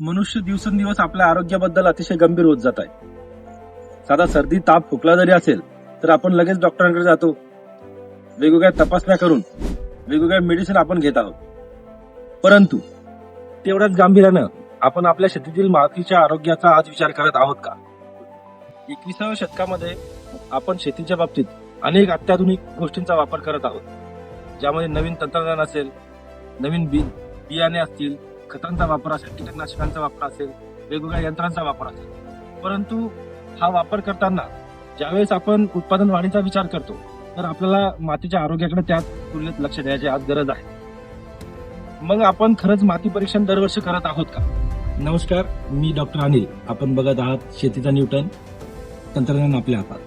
मनुष्य दिवसेंदिवस आपल्या आरोग्याबद्दल अतिशय गंभीर होत जात आहे. साधा सर्दी ताप खोकला जरी असेल तर आपण लगेच डॉक्टरांकडे जातो. वेगवेगळ्या तपासण्या करून वेगवेगळ्या मेडिसिन आपण घेत आहोत. परंतु तेवढ्याच गांभीर्यानं आपण आपल्या शेतीतील मातीच्या आरोग्याचा आज विचार करत आहोत का? एकविसाव्या शतकामध्ये आपण शेतीच्या बाबतीत अनेक अत्याधुनिक गोष्टींचा वापर करत आहोत. ज्यामध्ये नवीन तंत्रज्ञान असेल नवीन बी बियाणे असतील खतांचा वापर असेल कीटकनाशकांचा वापर असेल वेगवेगळ्या यंत्रांचा वापर असेल. परंतु हा वापर करताना ज्यावेळेस आपण उत्पादन वाढीचा विचार करतो तर आपल्याला मातीच्या आरोग्याकडे त्या तुलनेत लक्ष द्यायची आज गरज आहे. मग आपण खरंच माती परीक्षण दरवर्षी करत आहोत का? नमस्कार मी डॉक्टर अनिल. आपण बघत आहात शेतीचा न्यूटन तंत्रज्ञान आपल्या हातात.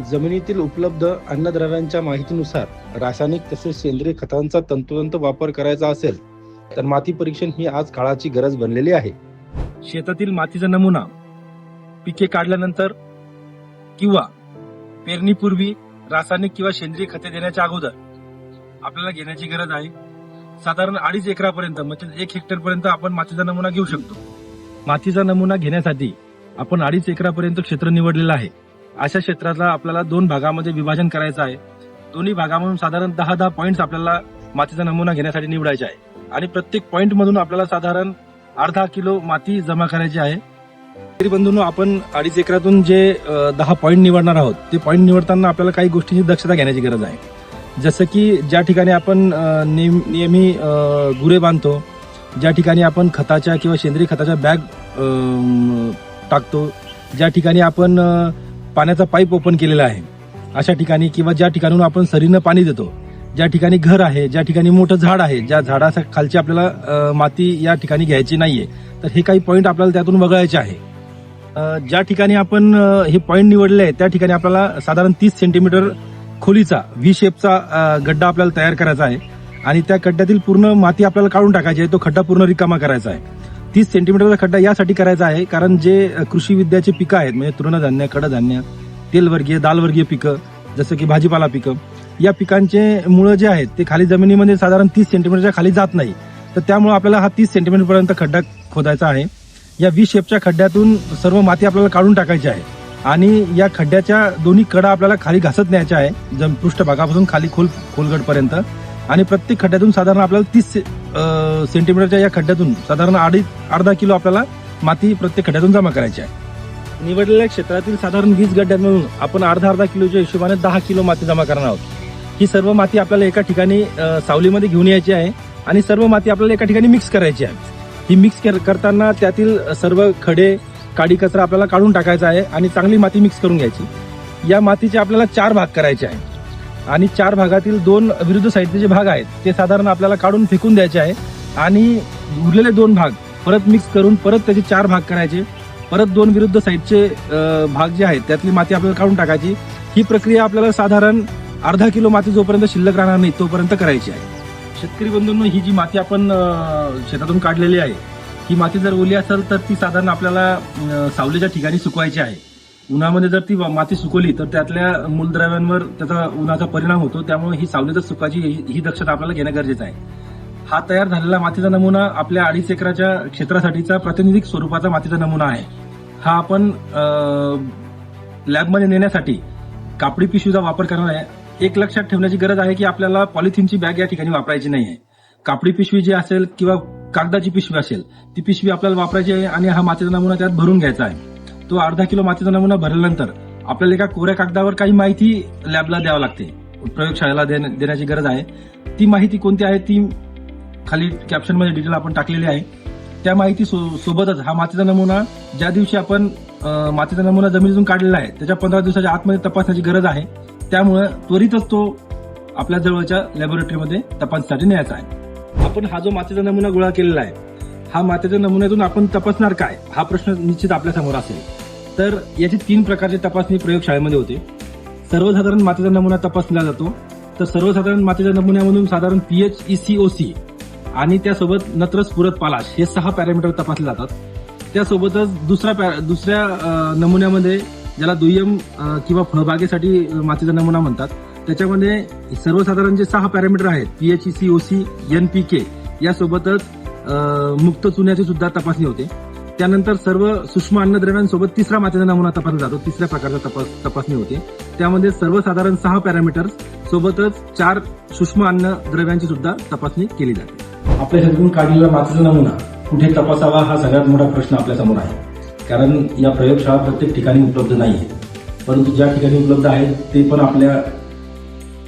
जमिनीतील उपलब्ध अन्नद्रव्यांच्या माहितीनुसार रासायनिक तसेच सेंद्रिय खतांचा तंतोतंत वापर करायचा असेल तर माती परीक्षण ही आज काळाची गरज बनलेली आहे. शेतातील मातीचा नमुना पिके काढल्यानंतर किंवा पेरणीपूर्वी रासायनिक किंवा सेंद्रिय खते देण्याच्या अगोदर आपल्याला घेण्याची गरज आहे. साधारण अडीच एकरापर्यंत म्हणजे एक हेक्टर पर्यंत आपण मातीचा नमुना घेऊ शकतो. मातीचा नमुना घेण्यासाठी आपण अडीच एकरापर्यंत क्षेत्र निवडलेलं आहे. अशा क्षेत्राला आपल्याला दोन भागामध्ये विभाजन करायचं आहे. दोन्ही भागामधून साधारण दहा दहा पॉईंट आपल्याला मातीचा नमुना घेण्यासाठी निवडायचा आहे. आणि प्रत्येक पॉईंट मधून आपल्याला साधारण अर्धा किलो माती जमा करायची आहे. तरी बंधून आपण अडीच एकरातून जे दहा पॉईंट निवडणार आहोत ते पॉईंट निवडताना आपल्याला काही गोष्टींची दक्षता घेण्याची गरज आहे. जसं की ज्या ठिकाणी आपण नेम- नेहमी गुरे बांधतो ज्या ठिकाणी आपण खताच्या किंवा सेंद्रिय खताच्या बॅग टाकतो ज्या ठिकाणी आपण पाण्याचा पाईप ओपन केलेला आहे. अशा ठिकाणी किंवा ज्या ठिकाणून आपण सरीनं पाणी देतो ज्या ठिकाणी घर आहे ज्या ठिकाणी मोठं झाड आहे ज्या झाडाच्या खालची आपल्याला माती या ठिकाणी घ्यायची नाहीये तर हे काही पॉईंट आपल्याला त्यातून वगळायचे आहे. ज्या ठिकाणी आपण हे पॉईंट निवडले आहे त्या ठिकाणी आपल्याला साधारण तीस सेंटीमीटर खोलीचा व्ही शेपचा गड्डा आपल्याला तयार करायचा आहे. आणि त्या खड्ड्यातील पूर्ण माती आपल्याला काढून टाकायची आहे तो खड्डा पूर्ण रिकामा करायचा आहे. तीस सेंटीमीटरचा खड्डा यासाठी करायचा आहे कारण जे कृषी विद्याचे पिकं आहेत म्हणजे तृणधान्य कडधान्य तेलवर्गीय दालवर्गीय पिकं जसं की भाजीपाला पिकं या पिकांचे मुळं जे आहेत ते खाली जमिनीमध्ये साधारण तीस सेंटीमीटरच्या खाली जात नाही. तर त्यामुळे आपल्याला हा तीस सेंटीमीटरपर्यंत खड्डा खोदायचा आहे. या वी शेपच्या खड्ड्यातून सर्व माती आपल्याला काढून टाकायची आहे. आणि या खड्ड्याच्या दोन्ही कडा आपल्याला खाली घासत न्यायच्या आहे जम पृष्ठभागापासून खाली खोल खोलगडपर्यंत. आणि प्रत्येक खड्ड्यातून साधारण आपल्याला तीस सेंटीमीटरच्या या खड्ड्यातून साधारण अडीच अर्धा किलो आपल्याला माती प्रत्येक खड्ड्यातून जमा करायची आहे. निवडलेल्या क्षेत्रातील साधारण वीस गड्ड्यांमधून आपण अर्धा अर्धा किलोच्या हिशोबाने दहा किलो माती जमा करणार आहोत. ही सर्व माती आपल्याला एका ठिकाणी सावलीमध्ये घेऊन यायची आहे आणि सर्व माती आपल्याला एका ठिकाणी मिक्स करायची आहे. ही मिक्स करताना त्यातील सर्व खडे काडी कचरा आपल्याला काढून टाकायचा आहे आणि चांगली माती मिक्स करून घ्यायची. या मातीचे आपल्याला चार भाग करायचे आहे आणि चार भागातील दोन विरुद्ध साईडचे जे भाग आहेत. ते साधारण आपल्याला काढून फेकून द्यायचे आहे. आणि उरलेले दोन भाग परत मिक्स करून परत त्याचे चार भाग करायचे. परत दोन विरुद्ध साईडचे भाग जे आहेत त्यातली माती आपल्याला काढून टाकायची. ही प्रक्रिया आपल्याला साधारण अर्धा किलो माती जोपर्यंत शिल्लक राहणार नाही तोपर्यंत करायची आहे. शेतकरी बंधूंनो ही जी माती आपण शेतातून काढलेली आहे ही माती जर ओली असेल तर ती साधारण आपल्याला सावलीच्या ठिकाणी सुकवायची आहे. उन्हामध्ये जर ती माती सुकवली तर त्यातल्या मूलद्रव्यांवर त्याचा उन्हाचा परिणाम होतो. त्यामुळे ही सावलीतच सुकाची ही- ही दक्षता आपल्याला घेणं गरजेचं आहे. हा तयार झालेला मातीचा नमुना आपल्या अडीच एकराच्या क्षेत्रासाठीचा प्रातिनिधिक स्वरूपाचा मातीचा नमुना आहे. हा आपण लॅबमध्ये नेण्यासाठी कापडी पिशवीचा वापर करणार आहे. एक लक्षात ठेवण्याची गरज आहे की आपल्याला पॉलिथिनची बॅग या ठिकाणी वापरायची नाही आहे कापडी पिशवी जी असेल किंवा कागदाची पिशवी असेल ती पिशवी आपल्याला वापरायची आहे आणि हा मातीचा नमुना त्यात भरून घ्यायचा आहे. तो अर्धा किलो मातीचा नमुना भरल्यानंतर आपल्याला एका कोऱ्या कागदावर काही माहिती लॅबला द्यावं लागते. प्रयोगशाळेला देण्या- देण्याची गरज आहे. ती माहिती कोणती आहे ती खाली कॅप्शनमध्ये डिटेल आपण टाकलेली आहे. त्या माहिती सो- सोबतच हा मातीचा नमुना ज्या दिवशी आपण मातीचा नमुना जमिनीतून काढलेला आहे त्याच्या पंधरा दिवसाच्या आतमध्ये तपासण्याची गरज आहे. त्यामुळे त्वरितच तो आपल्या जवळच्या लॅबोरेटरीमध्ये तपासण्यासाठी न्यायचा आहे. आपण हा जो मातीचा नमुना गोळा केलेला आहे हा मातेच्या नमुन्यातून आपण तपासणार काय? हा प्रश्न निश्चित आपल्यासमोर असेल. तर याची तीन प्रकारची तपासणी प्रयोगशाळेमध्ये होते. सर्वसाधारण मातीचा नमुना तपासला जातो. तर सर्वसाधारण मातेच्या नमुन्यामधून साधारण पीएच ईसीओसी आणि त्यासोबत नत्र स्फुरत पालाश हे सहा पॅरामीटर तपासले जातात. त्यासोबतच दुसरा दुसऱ्या नमुन्यामध्ये ज्याला दुय्यम किंवा फळबागेसाठी मातीचा नमुना म्हणतात त्याच्यामध्ये सर्वसाधारण जे सहा पॅरामीटर आहेत P H C N P K यासोबतच मुक्त चुन्याची सुद्धा तपासणी होते. त्यानंतर सर्व सूक्ष्म अन्नद्रव्यांसोबत तिसरा मातीचा नमुना तपासला जातो. तिसऱ्या प्रकारचा तपास तपासणी होते. त्यामध्ये सर्वसाधारण सहा पॅरामीटर्स सोबतच चार सूक्ष्म अन्न द्रव्यांची सुद्धा तपासणी केली जाते. आपल्या शरीरातून काढलेला मातीचा नमुना कुठे तपासावा हा सगळ्यात मोठा प्रश्न आपल्यासमोर आहे. कारण या प्रयोगशाळा प्रत्येक ठिकाणी उपलब्ध नाही आहेत परंतु ज्या ठिकाणी उपलब्ध आहेत ते पण आपल्या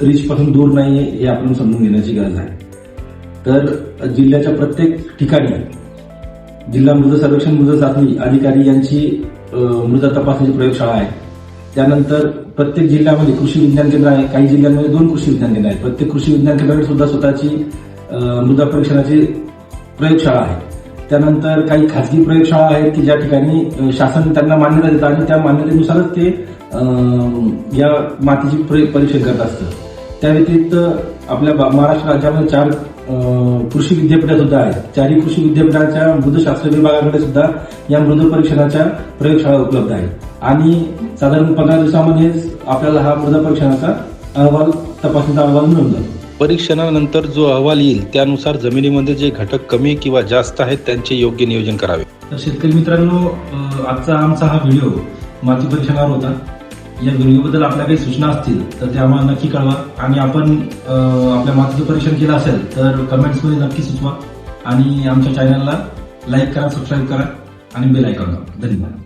रिचपासून दूर नाही हे आपण समजून घेण्याची गरज आहे. तर जिल्ह्याच्या प्रत्येक ठिकाणी जिल्हा मृद सर्वेक्षण मृद चाचणी अधिकारी यांची मृदा तपासणीची प्रयोगशाळा आहे. त्यानंतर प्रत्येक जिल्ह्यामध्ये कृषी विज्ञान केंद्र आहे. काही जिल्ह्यांमध्ये दोन कृषी विज्ञान केंद्र आहेत. प्रत्येक कृषी विज्ञान केंद्राकडे सुद्धा स्वतःची मृदा परीक्षणाची प्रयोगशाळा आहे. त्यानंतर काही खाजगी प्रयोगशाळा आहेत की ज्या ठिकाणी शासन त्यांना मान्यता देतं आणि त्या मान्यतेनुसारच ते या मातीची प्रयोग परीक्षण करत असतं. त्या व्यतिरिक्त आपल्या बा- महाराष्ट्र राज्यामध्ये चार कृषी विद्यापीठं सुद्धा आहेत. चारही कृषी विद्यापीठाच्या मृदशास्त्र विभागाकडे सुद्धा या मृद परीक्षणाच्या प्रयोगशाळा उपलब्ध आहेत. आणि साधारण पंधरा दिवसामध्येच आपल्याला हा मृदा परीक्षणाचा अहवाल तपासणीचा अहवाल मिळून जातो परीक्षणानंतर जो अहवाल येईल त्यानुसार जमिनीमध्ये जे घटक कमी किंवा जास्त आहेत त्यांचे योग्य नियोजन करावे. तर शेतकरी मित्रांनो आजचा आमचा हा व्हिडिओ माती परीक्षणावर होता. या दुर्गेबद्दल आपल्या काही सूचना असतील तर त्या आम्हाला नक्की कळवा. आणि आपण आपल्या मातीचं परीक्षण केलं असेल तर कमेंट्समध्ये नक्की सुचवा. आणि आमच्या चॅनलला लाईक करा सबस्क्राईब करा आणि बेल आयकॉन धन्यवाद.